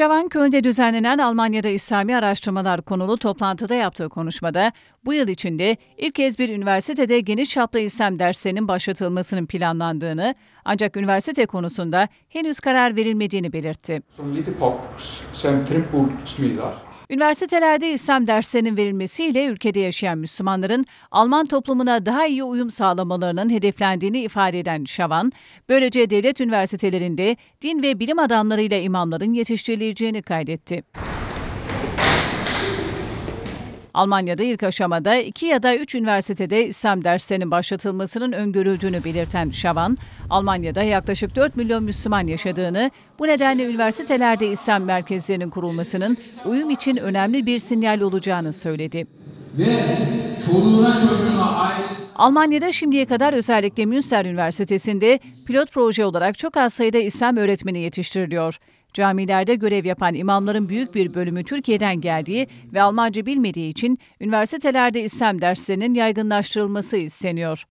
Şavan Köln'de düzenlenen Almanya'da İslami Araştırmalar konulu toplantıda yaptığı konuşmada bu yıl içinde ilk kez bir üniversitede geniş çaplı İslam derslerinin başlatılmasının planlandığını ancak üniversite konusunda henüz karar verilmediğini belirtti. Üniversitelerde İslam derslerinin verilmesiyle ülkede yaşayan Müslümanların Alman toplumuna daha iyi uyum sağlamalarının hedeflendiğini ifade eden Şavan, böylece devlet üniversitelerinde din ve bilim adamlarıyla imamların yetiştirileceğini kaydetti. Almanya'da ilk aşamada iki ya da üç üniversitede İslam derslerinin başlatılmasının öngörüldüğünü belirten Şavan, Almanya'da yaklaşık 4 milyon Müslüman yaşadığını, bu nedenle üniversitelerde İslam merkezlerinin kurulmasının uyum için önemli bir sinyal olacağını söyledi. Ve çoluğuna çocuğuna ailesi... Almanya'da şimdiye kadar özellikle Münster Üniversitesi'nde pilot proje olarak çok az sayıda İslam öğretmeni yetiştiriliyor. Camilerde görev yapan imamların büyük bir bölümü Türkiye'den geldiği ve Almanca bilmediği için üniversitelerde İslam derslerinin yaygınlaştırılması isteniyor.